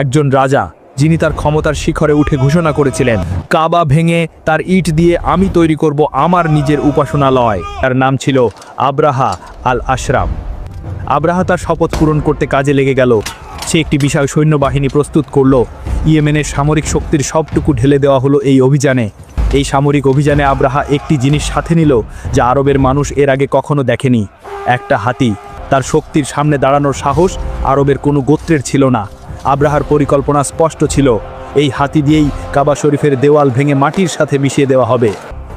একজন রাজা, যিনি তার ক্ষমতার শিখরে উঠে ঘোষণা করেছিলেন, কাবা ভেঙে তার ইট দিয়ে আমি তৈরি করব আমার নিজের উপাসনালয়। তার নাম ছিল আব্রাহা আল আশরাম আব্রাহা তার শপথ পূরণ করতে কাজে লেগে গেল। সে একটি বিশাল সৈন্যবাহিনী প্রস্তুত করল। ইয়েমেনের সামরিক শক্তির সবটুকু ঢেলে দেওয়া হলো এই অভিযানে। এই সামরিক অভিযানে আব্রাহা একটি জিনিস সাথে নিল, যা আরবের মানুষ এর আগে কখনো দেখেনি। একটা হাতি। তার শক্তির সামনে দাঁড়ানোর সাহস আরবের কোনো গোত্রের ছিল না। আব্রাহার পরিকল্পনা স্পষ্ট ছিল। এই হাতি দিয়েই কাবা শরীফের দেওয়াল ভেঙে মাটির সাথে মিশিয়ে দেওয়া হবে।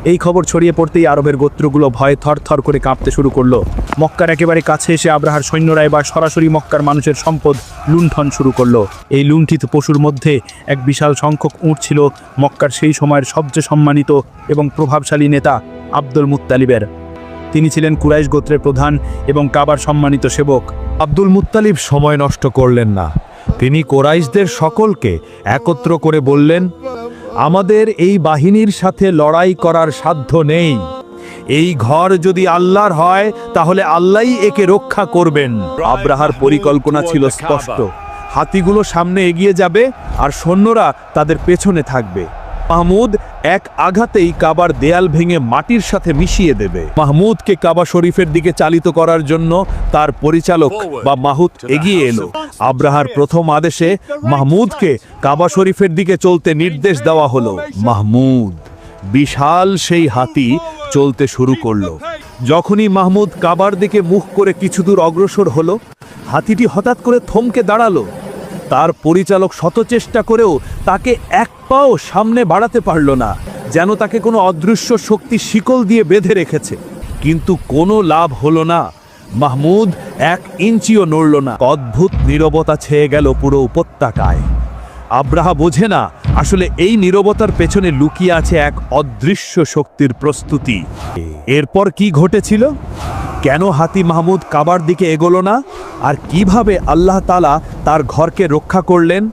এই খবর ছড়িয়ে পড়তেই আরবের গোত্রগুলো ভয়ে থরথর করে কাঁপতে শুরু করল। মক্কার একেবারে কাছে এসে আব্রাহার সৈন্যরা এবার সরাসরি মক্কার মানুষের সম্পদ লুণ্ঠন শুরু করল। এই লুণ্ঠিত পশুর মধ্যে এক বিশাল সংখ্যক উঁট ছিল মক্কার সেই সময়ের সবচেয়ে সম্মানিত এবং প্রভাবশালী নেতা আব্দুল মুত্তালিবের। তিনি ছিলেন কুরাইশ গোত্রের প্রধান এবং কাবার সম্মানিত সেবক। আব্দুল মুত্তালিব সময় নষ্ট করলেন না। তিনি কোরাইশদের সকলকে একত্র করে বললেন, আমাদের এই বাহিনীর সাথে লড়াই করার সাধ্য নেই। এই ঘর যদি আল্লাহর হয়, তাহলে আল্লাহই একে রক্ষা করবেন। আব্রাহার পরিকল্পনা ছিল স্পষ্ট। হাতিগুলো সামনে এগিয়ে যাবে আর সৈন্যরা তাদের পেছনে থাকবে। মাহমুদ এক আঘাতেই কাবার দেয়াল ভেঙে মাটির সাথে মিশিয়ে দেবে। মাহমুদকে কাবা শরীফের দিকে চালিত করার জন্য তার পরিচালক বা মাহুত এগিয়ে এলো। আব্রাহার প্রথম আদেশে মাহমুদকে কাবা শরীফের দিকে চলতে নির্দেশ দেওয়া হলো। মাহমুদ বিশাল সেই হাতি চলতে শুরু করল। যখনই মাহমুদ কাবার দিকে মুখ করে কিছু দূর অগ্রসর হলো হাতিটি হঠাৎ করে থমকে দাঁড়াল। তার পরিচালক শত চেষ্টা করেও তাকে এক পাও সামনে বাড়াতে পারল না, যেন তাকে কোনো অদৃশ্য শক্তি শিকল দিয়ে বেঁধে রেখেছে। কিন্তু কোনো লাভ হলো না। মাহমুদ এক ইঞ্চিও নড়ল না। অদ্ভুত নীরবতা ছেয়ে গেল পুরো উপত্যকায়। আব্রাহা বোঝে না, আসলে এই নীরবতার পেছনে লুকিয়ে আছে এক অদৃশ্য শক্তির প্রস্তুতি। এরপর কি ঘটেছিল? কেন হাতি মাহমুদ কাবার দিকে এগোলো না? আর কীভাবে আল্লাহ তালা তার ঘরকে রক্ষা করলেন?